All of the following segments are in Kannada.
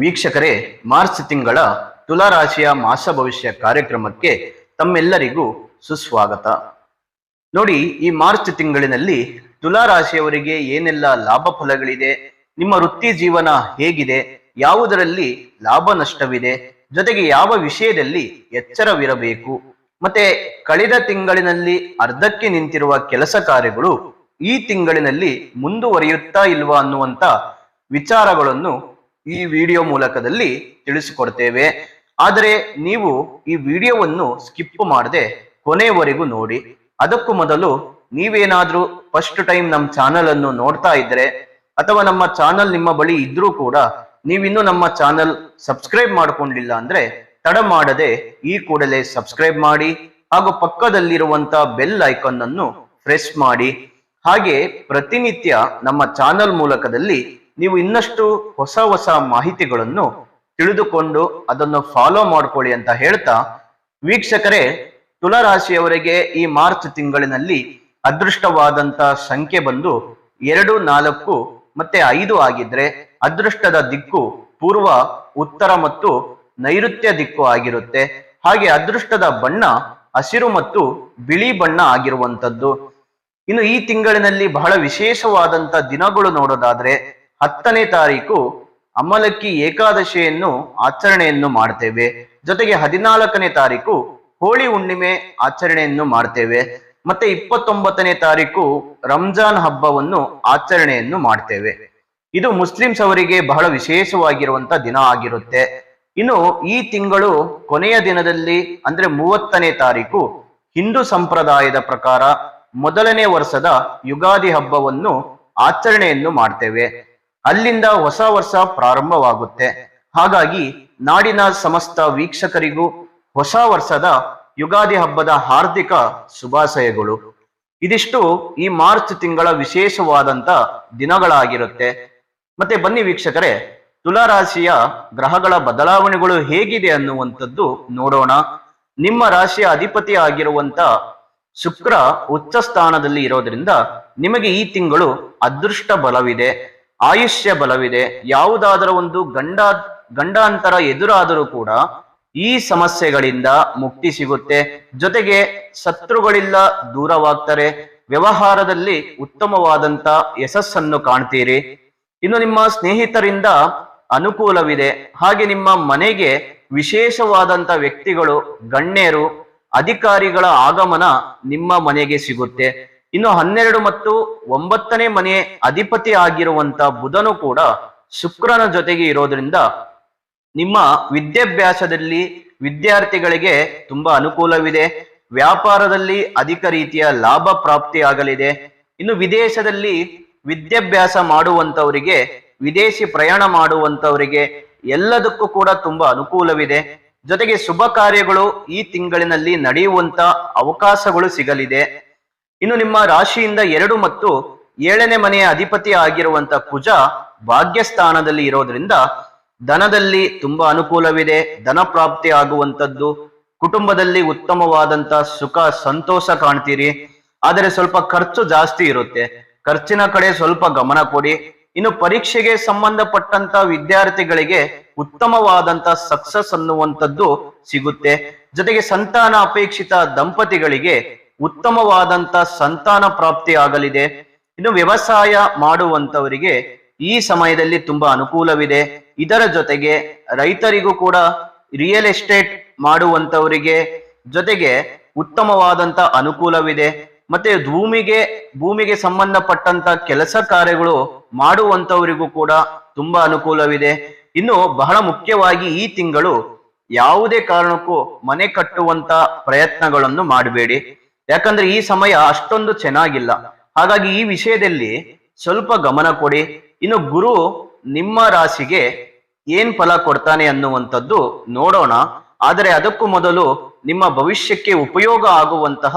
ವೀಕ್ಷಕರೇ, ಮಾರ್ಚ್ ತಿಂಗಳ ತುಲಾರಾಶಿಯ ಮಾಸ ಭವಿಷ್ಯ ಕಾರ್ಯಕ್ರಮಕ್ಕೆ ತಮ್ಮೆಲ್ಲರಿಗೂ ಸುಸ್ವಾಗತ. ನೋಡಿ, ಈ ಮಾರ್ಚ್ ತಿಂಗಳಿನಲ್ಲಿ ತುಲಾರಾಶಿಯವರಿಗೆ ಏನೆಲ್ಲ ಲಾಭ ಫಲಗಳಿದೆ, ನಿಮ್ಮ ವೃತ್ತಿ ಜೀವನ ಹೇಗಿದೆ, ಯಾವುದರಲ್ಲಿ ಲಾಭ ನಷ್ಟವಿದೆ ಜೊತೆಗೆ ಯಾವ ವಿಷಯದಲ್ಲಿ ಎಚ್ಚರವಿರಬೇಕು? ಮತ್ತೆ ಕಳೆದ ತಿಂಗಳಿನಲ್ಲಿ ಅರ್ಧಕ್ಕೆ ನಿಂತಿರುವ ಕೆಲಸ ಕಾರ್ಯಗಳು ಈ ತಿಂಗಳಿನಲ್ಲಿ ಮುಂದುವರಿಯುತ್ತಾ ಇಲ್ವಾ ಅನ್ನುವಂತ ವಿಚಾರಗಳನ್ನು ಈ ವಿಡಿಯೋ ಮೂಲಕದಲ್ಲಿ ತಿಳಿಸಿಕೊಡ್ತೇವೆ. ಆದರೆ ನೀವು ಈ ವಿಡಿಯೋವನ್ನು ಸ್ಕಿಪ್ ಮಾಡದೆ ಕೊನೆಯವರೆಗೂ ನೋಡಿ. ಅದಕ್ಕೂ ಮೊದಲು ನೀವೇನಾದ್ರೂ ಫಸ್ಟ್ ಟೈಮ್ ನಮ್ಮ ಚಾನಲ್ ಅನ್ನು ನೋಡ್ತಾ ಇದ್ರೆ ಅಥವಾ ನಮ್ಮ ಚಾನಲ್ ನಿಮ್ಮ ಬಳಿ ಇದ್ರೂ ಕೂಡ ನೀವಿನ್ನೂ ನಮ್ಮ ಚಾನಲ್ ಸಬ್ಸ್ಕ್ರೈಬ್ ಮಾಡ್ಕೊಂಡಿಲ್ಲ ಅಂದ್ರೆ ತಡ ಮಾಡದೆ ಈ ಕೂಡಲೇ ಸಬ್ಸ್ಕ್ರೈಬ್ ಮಾಡಿ ಹಾಗೂ ಪಕ್ಕದಲ್ಲಿರುವಂತ ಬೆಲ್ ಐಕಾನ್ ಅನ್ನು ಪ್ರೆಸ್ ಮಾಡಿ. ಹಾಗೆ ಪ್ರತಿನಿತ್ಯ ನಮ್ಮ ಚಾನಲ್ ಮೂಲಕದಲ್ಲಿ ನೀವು ಇನ್ನಷ್ಟು ಹೊಸ ಹೊಸ ಮಾಹಿತಿಗಳನ್ನು ತಿಳಿದುಕೊಂಡು ಅದನ್ನು ಫಾಲೋ ಮಾಡ್ಕೊಳ್ಳಿ ಅಂತ ಹೇಳ್ತಾ ವೀಕ್ಷಕರೇ, ತುಲಾರಾಶಿಯವರಿಗೆ ಈ ಮಾರ್ಚ್ ತಿಂಗಳಿನಲ್ಲಿ ಅದೃಷ್ಟವಾದಂತ ಸಂಖ್ಯೆ ಬಂದು ಎರಡು ನಾಲ್ಕು ಮತ್ತೆ ಐದು ಆಗಿದ್ರೆ ಅದೃಷ್ಟದ ದಿಕ್ಕು ಪೂರ್ವ, ಉತ್ತರ ಮತ್ತು ನೈಋತ್ಯ ದಿಕ್ಕು ಆಗಿರುತ್ತೆ. ಹಾಗೆ ಅದೃಷ್ಟದ ಬಣ್ಣ ಹಸಿರು ಮತ್ತು ಬಿಳಿ ಬಣ್ಣ ಆಗಿರುವಂತದ್ದು ಇನ್ನು ಈ ತಿಂಗಳಿನಲ್ಲಿ ಬಹಳ ವಿಶೇಷವಾದಂತ ದಿನಗಳು ನೋಡೋದಾದ್ರೆ ಹತ್ತನೇ ತಾರೀಕು ಅಮಲಕ್ಕಿ ಏಕಾದಶಿಯನ್ನು ಆಚರಣೆಯನ್ನು ಮಾಡ್ತೇವೆ. ಜೊತೆಗೆ ಹದಿನಾಲ್ಕನೇ ತಾರೀಕು ಹೋಳಿ ಹುಣ್ಣಿಮೆ ಆಚರಣೆಯನ್ನು ಮಾಡ್ತೇವೆ. ಮತ್ತೆ ಇಪ್ಪತ್ತೊಂಬತ್ತನೇ ತಾರೀಕು ರಂಜಾನ್ ಹಬ್ಬವನ್ನು ಆಚರಣೆಯನ್ನು ಮಾಡ್ತೇವೆ. ಇದು ಮುಸ್ಲಿಮ್ಸ್ ಅವರಿಗೆ ಬಹಳ ವಿಶೇಷವಾಗಿರುವಂತ ದಿನ ಆಗಿರುತ್ತೆ. ಇನ್ನು ಈ ತಿಂಗಳು ಕೊನೆಯ ದಿನದಲ್ಲಿ ಅಂದ್ರೆ ಮೂವತ್ತನೇ ತಾರೀಕು ಹಿಂದೂ ಸಂಪ್ರದಾಯದ ಪ್ರಕಾರ ಮೊದಲನೇ ವರ್ಷದ ಯುಗಾದಿ ಹಬ್ಬವನ್ನು ಆಚರಣೆಯನ್ನು ಮಾಡ್ತೇವೆ. ಅಲ್ಲಿಂದ ಹೊಸ ವರ್ಷ ಪ್ರಾರಂಭವಾಗುತ್ತೆ. ಹಾಗಾಗಿ ನಾಡಿನ ಸಮಸ್ತ ವೀಕ್ಷಕರಿಗೂ ಹೊಸ ವರ್ಷದ ಯುಗಾದಿ ಹಬ್ಬದ ಹಾರ್ದಿಕ ಶುಭಾಶಯಗಳು. ಇದಿಷ್ಟು ಈ ಮಾರ್ಚ್ ತಿಂಗಳ ವಿಶೇಷವಾದಂತ ದಿನಗಳಾಗಿರುತ್ತೆ. ಮತ್ತೆ ಬನ್ನಿ ವೀಕ್ಷಕರೇ, ತುಲಾರಾಶಿಯ ಗ್ರಹಗಳ ಬದಲಾವಣೆಗಳು ಹೇಗಿದೆ ಅನ್ನುವಂಥದ್ದು ನೋಡೋಣ. ನಿಮ್ಮ ರಾಶಿಯ ಅಧಿಪತಿ ಆಗಿರುವಂತ ಶುಕ್ರ ಉಚ್ಚ ಸ್ಥಾನದಲ್ಲಿ ಇರೋದ್ರಿಂದ ನಿಮಗೆ ಈ ತಿಂಗಳು ಅದೃಷ್ಟ ಬಲವಿದೆ, ಆಯುಷ್ಯ ಬಲವಿದೆ. ಯಾವುದಾದರೂ ಒಂದು ಗಂಡ, ಗಂಡಾಂತರ ಎದುರಾದರೂ ಕೂಡ ಈ ಸಮಸ್ಯೆಗಳಿಂದ ಮುಕ್ತಿ ಸಿಗುತ್ತೆ. ಜೊತೆಗೆ ಶತ್ರುಗಳಿಲ್ಲ, ದೂರವಾಗ್ತಾರೆ. ವ್ಯವಹಾರದಲ್ಲಿ ಉತ್ತಮವಾದಂತ ಯಶಸ್ಸನ್ನು ಕಾಣ್ತೀರಿ. ಇನ್ನು ನಿಮ್ಮ ಸ್ನೇಹಿತರಿಂದ ಅನುಕೂಲವಿದೆ. ಹಾಗೆ ನಿಮ್ಮ ಮನೆಗೆ ವಿಶೇಷವಾದಂತ ವ್ಯಕ್ತಿಗಳು, ಗಣ್ಯರು, ಅಧಿಕಾರಿಗಳ ಆಗಮನ ನಿಮ್ಮ ಮನೆಗೆ ಸಿಗುತ್ತೆ. ಇನ್ನು ಹನ್ನೆರಡು ಮತ್ತು ಒಂಬತ್ತನೇ ಮನೆ ಅಧಿಪತಿ ಆಗಿರುವಂತ ಬುಧನು ಕೂಡ ಶುಕ್ರನ ಜೊತೆಗೆ ಇರೋದ್ರಿಂದ ನಿಮ್ಮ ವಿದ್ಯಾಭ್ಯಾಸದಲ್ಲಿ ವಿದ್ಯಾರ್ಥಿಗಳಿಗೆ ತುಂಬಾ ಅನುಕೂಲವಿದೆ. ವ್ಯಾಪಾರದಲ್ಲಿ ಅಧಿಕ ರೀತಿಯ ಲಾಭ ಪ್ರಾಪ್ತಿ ಆಗಲಿದೆ ಇನ್ನು ವಿದೇಶದಲ್ಲಿ ವಿದ್ಯಾಭ್ಯಾಸ ಮಾಡುವಂತವರಿಗೆ ವಿದೇಶಿ ಪ್ರಯಾಣ ಮಾಡುವಂತವರಿಗೆ ಎಲ್ಲದಕ್ಕೂ ಕೂಡ ತುಂಬಾ ಅನುಕೂಲವಿದೆ. ಜೊತೆಗೆ ಶುಭ ಕಾರ್ಯಗಳು ಈ ತಿಂಗಳಿನಲ್ಲಿ ನಡೆಯುವಂತ ಅವಕಾಶಗಳು ಸಿಗಲಿದೆ. ಇನ್ನು ನಿಮ್ಮ ರಾಶಿಯಿಂದ ಎರಡು ಮತ್ತು ಏಳನೇ ಮನೆಯ ಅಧಿಪತಿ ಆಗಿರುವಂತ ಕುಜ ಭಾಗ್ಯಸ್ಥಾನದಲ್ಲಿ ಇರೋದ್ರಿಂದ ಧನದಲ್ಲಿ ತುಂಬಾ ಅನುಕೂಲವಿದೆ. ಧನ ಪ್ರಾಪ್ತಿ ಆಗುವಂತದ್ದು ಕುಟುಂಬದಲ್ಲಿ ಉತ್ತಮವಾದಂತ ಸುಖ, ಸಂತೋಷ ಕಾಣ್ತೀರಿ. ಆದರೆ ಸ್ವಲ್ಪ ಖರ್ಚು ಜಾಸ್ತಿ ಇರುತ್ತೆ. ಖರ್ಚಿನ ಕಡೆ ಸ್ವಲ್ಪ ಗಮನ ಕೊಡಿ. ಇನ್ನು ಪರೀಕ್ಷೆಗೆ ಸಂಬಂಧಪಟ್ಟಂತ ವಿದ್ಯಾರ್ಥಿಗಳಿಗೆ ಉತ್ತಮವಾದಂತ ಸಕ್ಸಸ್ ಅನ್ನುವಂಥದ್ದು ಸಿಗುತ್ತೆ. ಜೊತೆಗೆ ಸಂತಾನ ಅಪೇಕ್ಷಿತ ದಂಪತಿಗಳಿಗೆ ಉತ್ತಮವಾದಂತ ಸಂತಾನ ಪ್ರಾಪ್ತಿ ಆಗಲಿದೆ. ಇನ್ನು ವ್ಯವಸಾಯ ಮಾಡುವಂತವರಿಗೆ ಈ ಸಮಯದಲ್ಲಿ ತುಂಬಾ ಅನುಕೂಲವಿದೆ. ಇದರ ಜೊತೆಗೆ ರೈತರಿಗೂ ಕೂಡ ರಿಯಲ್ ಎಸ್ಟೇಟ್ ಮಾಡುವಂತವರಿಗೆ ಜೊತೆಗೆ ಉತ್ತಮವಾದಂತ ಅನುಕೂಲವಿದೆ. ಮತ್ತೆ ಭೂಮಿಗೆ ಭೂಮಿಗೆ ಸಂಬಂಧಪಟ್ಟಂತ ಕೆಲಸ ಕಾರ್ಯಗಳು ಮಾಡುವಂತವರಿಗೂ ಕೂಡ ತುಂಬಾ ಅನುಕೂಲವಿದೆ. ಇನ್ನು ಬಹಳ ಮುಖ್ಯವಾಗಿ ಈ ತಿಂಗಳು ಯಾವುದೇ ಕಾರಣಕ್ಕೂ ಮನೆ ಕಟ್ಟುವಂತ ಪ್ರಯತ್ನಗಳನ್ನು ಮಾಡಬೇಡಿ. ಯಾಕಂದ್ರೆ ಈ ಸಮಯ ಅಷ್ಟೊಂದು ಚೆನ್ನಾಗಿಲ್ಲ. ಹಾಗಾಗಿ ಈ ವಿಷಯದಲ್ಲಿ ಸ್ವಲ್ಪ ಗಮನ ಕೊಡಿ. ಇನ್ನು ಗುರು ನಿಮ್ಮ ರಾಶಿಗೆ ಏನ್ ಫಲ ಕೊಡ್ತಾನೆ ಅನ್ನುವಂಥದ್ದು ನೋಡೋಣ. ಆದರೆ ಅದಕ್ಕೂ ಮೊದಲು ನಿಮ್ಮ ಭವಿಷ್ಯಕ್ಕೆ ಉಪಯೋಗ ಆಗುವಂತಹ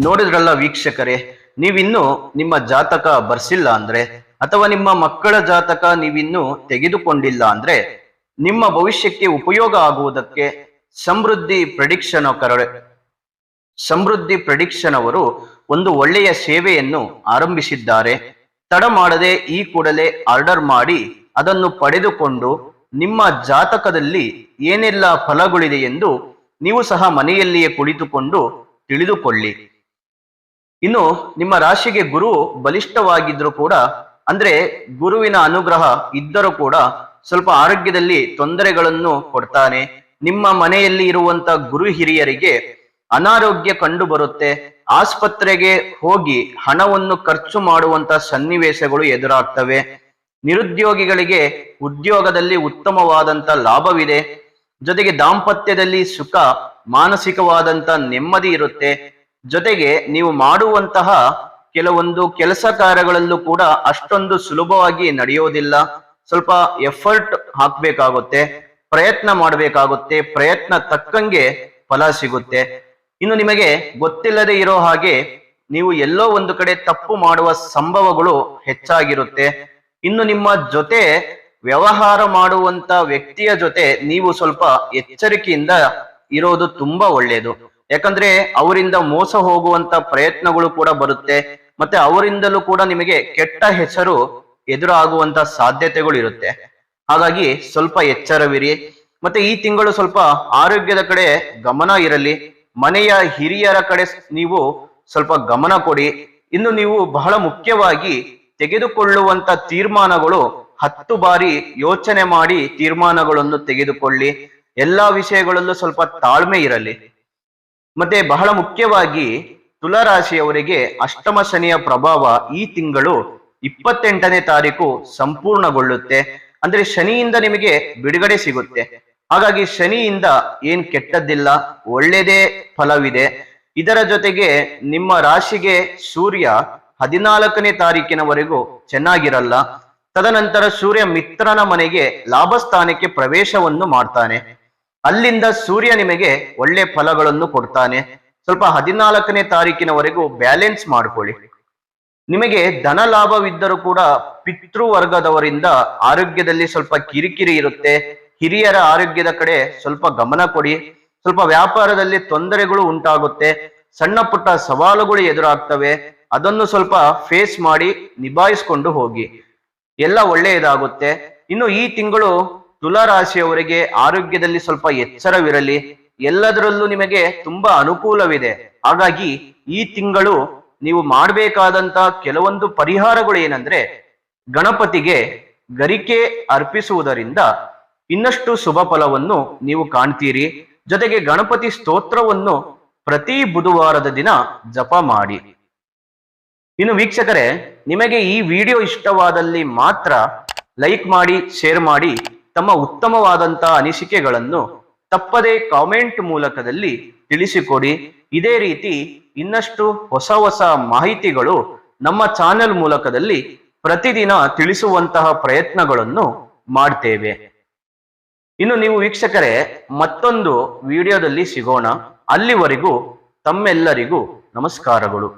ನೋಡಿದ್ರಲ್ಲ ವೀಕ್ಷಕರೇ, ನೀವಿನ್ನು ನಿಮ್ಮ ಜಾತಕ ಬರ್ಸಿಲ್ಲ ಅಂದ್ರೆ, ಅಥವಾ ನಿಮ್ಮ ಮಕ್ಕಳ ಜಾತಕ ನೀವಿನ್ನು ತೆಗೆದುಕೊಂಡಿಲ್ಲ ಅಂದ್ರೆ, ನಿಮ್ಮ ಭವಿಷ್ಯಕ್ಕೆ ಉಪಯೋಗ ಆಗುವುದಕ್ಕೆ ಸಮೃದ್ಧಿ ಪ್ರೆಡಿಕ್ಷನ್ ಕರೆ, ಸಮೃದ್ಧಿ ಪ್ರೆಡಿಕ್ಷನ್ ಅವರು ಒಂದು ಒಳ್ಳೆಯ ಸೇವೆಯನ್ನು ಆರಂಭಿಸಿದ್ದಾರೆ. ತಡ ಮಾಡದೆ ಈ ಕೂಡಲೇ ಆರ್ಡರ್ ಮಾಡಿ ಅದನ್ನು ಪಡೆದುಕೊಂಡು ನಿಮ್ಮ ಜಾತಕದಲ್ಲಿ ಏನೆಲ್ಲ ಫಲಗಳಿದೆ ಎಂದು ನೀವು ಸಹ ಮನೆಯಲ್ಲಿಯೇ ಕುಳಿತುಕೊಂಡು ತಿಳಿದುಕೊಳ್ಳಿ. ಇನ್ನು ನಿಮ್ಮ ರಾಶಿಗೆ ಗುರು ಬಲಿಷ್ಠವಾಗಿದ್ರು ಕೂಡ, ಅಂದ್ರೆ ಗುರುವಿನ ಅನುಗ್ರಹ ಇದ್ದರೂ ಕೂಡ ಸ್ವಲ್ಪ ಆರೋಗ್ಯದಲ್ಲಿ ತೊಂದರೆಗಳನ್ನು ಕೊಡ್ತಾನೆ. ನಿಮ್ಮ ಮನೆಯಲ್ಲಿ ಇರುವಂತ ಗುರು ಹಿರಿಯರಿಗೆ ಅನಾರೋಗ್ಯ ಕಂಡು ಬರುತ್ತೆ ಆಸ್ಪತ್ರೆಗೆ ಹೋಗಿ ಹಣವನ್ನು ಖರ್ಚು ಮಾಡುವಂತ ಸನ್ನಿವೇಶಗಳು ಎದುರಾಗ್ತವೆ. ನಿರುದ್ಯೋಗಿಗಳಿಗೆ ಉದ್ಯೋಗದಲ್ಲಿ ಉತ್ತಮವಾದಂತ ಲಾಭವಿದೆ. ಜೊತೆಗೆ ದಾಂಪತ್ಯದಲ್ಲಿ ಸುಖ, ಮಾನಸಿಕವಾದಂತ ನೆಮ್ಮದಿ ಇರುತ್ತೆ. ಜೊತೆಗೆ ನೀವು ಮಾಡುವಂತಹ ಕೆಲವೊಂದು ಕೆಲಸ ಕಾರ್ಯಗಳಲ್ಲೂ ಕೂಡ ಅಷ್ಟೊಂದು ಸುಲಭವಾಗಿ ನಡೆಯೋದಿಲ್ಲ. ಸ್ವಲ್ಪ ಎಫರ್ಟ್ ಹಾಕ್ಬೇಕಾಗುತ್ತೆ, ಪ್ರಯತ್ನ ಮಾಡಬೇಕಾಗುತ್ತೆ, ಪ್ರಯತ್ನ ತಕ್ಕಂಗೆ ಫಲ ಸಿಗುತ್ತೆ. ಇನ್ನು ನಿಮಗೆ ಗೊತ್ತಿಲ್ಲದೆ ಇರೋ ಹಾಗೆ ನೀವು ಎಲ್ಲೋ ಒಂದು ಕಡೆ ತಪ್ಪು ಮಾಡುವ ಸಂಭವಗಳು ಹೆಚ್ಚಾಗಿರುತ್ತೆ. ಇನ್ನು ನಿಮ್ಮ ಜೊತೆ ವ್ಯವಹಾರ ಮಾಡುವಂತ ವ್ಯಕ್ತಿಯ ಜೊತೆ ನೀವು ಸ್ವಲ್ಪ ಎಚ್ಚರಿಕೆಯಿಂದ ಇರೋದು ತುಂಬಾ ಒಳ್ಳೆಯದು ಯಾಕಂದ್ರೆ ಅವರಿಂದ ಮೋಸ ಹೋಗುವಂತ ಪ್ರಯತ್ನಗಳು ಕೂಡ ಬರುತ್ತೆ, ಮತ್ತೆ ಅವರಿಂದಲೂ ಕೂಡ ನಿಮಗೆ ಕೆಟ್ಟ ಹೆಸರು ಎದುರಾಗುವಂತ ಸಾಧ್ಯತೆಗಳು ಇರುತ್ತೆ. ಹಾಗಾಗಿ ಸ್ವಲ್ಪ ಎಚ್ಚರವಿರಿ, ಮತ್ತೆ ಈ ತಿಂಗಳು ಸ್ವಲ್ಪ ಆರೋಗ್ಯದ ಕಡೆ ಗಮನ ಇರಲಿ, ಮನೆಯ ಹಿರಿಯರ ಕಡೆ ನೀವು ಸ್ವಲ್ಪ ಗಮನ ಕೊಡಿ. ಇನ್ನು ನೀವು ಬಹಳ ಮುಖ್ಯವಾಗಿ ತೆಗೆದುಕೊಳ್ಳುವಂತ ತೀರ್ಮಾನಗಳು ಹತ್ತು ಬಾರಿ ಯೋಚನೆ ಮಾಡಿ ತೀರ್ಮಾನಗಳನ್ನು ತೆಗೆದುಕೊಳ್ಳಿ. ಎಲ್ಲಾ ವಿಷಯಗಳಲ್ಲೂ ಸ್ವಲ್ಪ ತಾಳ್ಮೆ ಇರಲಿ. ಮತ್ತೆ ಬಹಳ ಮುಖ್ಯವಾಗಿ ತುಲಾರಾಶಿಯವರಿಗೆ ಅಷ್ಟಮ ಶನಿಯ ಪ್ರಭಾವ ಈ ತಿಂಗಳು ಇಪ್ಪತ್ತೆಂಟನೇ ತಾರೀಕು ಸಂಪೂರ್ಣಗೊಳ್ಳುತ್ತೆ. ಅಂದ್ರೆ ಶನಿಯಿಂದ ನಿಮಗೆ ಬಿಡುಗಡೆ ಸಿಗುತ್ತೆ. ಹಾಗಾಗಿ ಶನಿಯಿಂದ ಏನ್ ಕೆಟ್ಟದ್ದಿಲ್ಲ ಒಳ್ಳೆಯದೇ ಫಲವಿದೆ. ಇದರ ಜೊತೆಗೆ ನಿಮ್ಮ ರಾಶಿಗೆ ಸೂರ್ಯ ಹದಿನಾಲ್ಕನೇ ತಾರೀಕಿನವರೆಗೂ ಚೆನ್ನಾಗಿರಲ್ಲ. ತದನಂತರ ಸೂರ್ಯ ಮಿತ್ರನ ಮನೆಗೆ ಲಾಭಸ್ಥಾನಕ್ಕೆ ಪ್ರವೇಶವನ್ನು ಮಾಡ್ತಾನೆ. ಅಲ್ಲಿಂದ ಸೂರ್ಯ ನಿಮಗೆ ಒಳ್ಳೆ ಫಲಗಳನ್ನು ಕೊಡ್ತಾನೆ. ಸ್ವಲ್ಪ ಹದಿನಾಲ್ಕನೇ ತಾರೀಕಿನವರೆಗೂ ಬ್ಯಾಲೆನ್ಸ್ ಮಾಡ್ಕೊಳ್ಳಿ. ನಿಮಗೆ ಧನ ಲಾಭವಿದ್ದರೂ ಕೂಡ ಪಿತೃವರ್ಗದವರಿಂದ ಆರೋಗ್ಯದಲ್ಲಿ ಸ್ವಲ್ಪ ಕಿರಿಕಿರಿ ಇರುತ್ತೆ. ಹಿರಿಯರ ಆರೋಗ್ಯದ ಕಡೆ ಸ್ವಲ್ಪ ಗಮನ ಕೊಡಿ. ಸ್ವಲ್ಪ ವ್ಯಾಪಾರದಲ್ಲಿ ತೊಂದರೆಗಳು ಉಂಟಾಗುತ್ತೆ. ಸಣ್ಣ ಪುಟ್ಟ ಸವಾಲುಗಳು ಎದುರಾಗ್ತವೆ. ಅದನ್ನು ಸ್ವಲ್ಪ ಫೇಸ್ ಮಾಡಿ ನಿಭಾಯಿಸ್ಕೊಂಡು ಹೋಗಿ. ಎಲ್ಲ ಒಳ್ಳೆಯದಾಗುತ್ತೆ. ಇನ್ನು ಈ ತಿಂಗಳು ತುಲಾ ರಾಶಿಯವರಿಗೆ ಆರೋಗ್ಯದಲ್ಲಿ ಸ್ವಲ್ಪ ಎಚ್ಚರವಿರಲಿ. ಎಲ್ಲದರಲ್ಲೂ ನಿಮಗೆ ತುಂಬಾ ಅನುಕೂಲವಿದೆ. ಹಾಗಾಗಿ ಈ ತಿಂಗಳು ನೀವು ಮಾಡಬೇಕಾದಂತ ಕೆಲವೊಂದು ಪರಿಹಾರಗಳು ಏನಂದ್ರೆ ಗಣಪತಿಗೆ ಗರಿಕೆ ಅರ್ಪಿಸುವುದರಿಂದ ಇನ್ನಷ್ಟು ಶುಭ ಫಲವನ್ನು ನೀವು ಕಾಣ್ತೀರಿ. ಜೊತೆಗೆ ಗಣಪತಿ ಸ್ತೋತ್ರವನ್ನು ಪ್ರತಿ ಬುಧವಾರದ ದಿನ ಜಪ ಮಾಡಿ. ಇನ್ನು ವೀಕ್ಷಕರೇ, ನಿಮಗೆ ಈ ವಿಡಿಯೋ ಇಷ್ಟವಾದಲ್ಲಿ ಮಾತ್ರ ಲೈಕ್ ಮಾಡಿ, ಶೇರ್ ಮಾಡಿ. ತಮ್ಮ ಉತ್ತಮವಾದಂತಹ ಅನಿಸಿಕೆಗಳನ್ನು ತಪ್ಪದೇ ಕಾಮೆಂಟ್ ಮೂಲಕದಲ್ಲಿ ತಿಳಿಸಿಕೊಡಿ. ಇದೇ ರೀತಿ ಇನ್ನಷ್ಟು ಹೊಸ ಹೊಸ ಮಾಹಿತಿಗಳು ನಮ್ಮ ಚಾನೆಲ್ ಮೂಲಕದಲ್ಲಿ ಪ್ರತಿದಿನ ತಿಳಿಸುವಂತಹ ಪ್ರಯತ್ನಗಳನ್ನು ಮಾಡ್ತೇವೆ. ಇನ್ನು ನೀವು ವೀಕ್ಷಕರೇ, ಮತ್ತೊಂದು ವಿಡಿಯೋದಲ್ಲಿ ಸಿಗೋಣ. ಅಲ್ಲಿವರೆಗೂ ತಮ್ಮೆಲ್ಲರಿಗೂ ನಮಸ್ಕಾರಗಳು.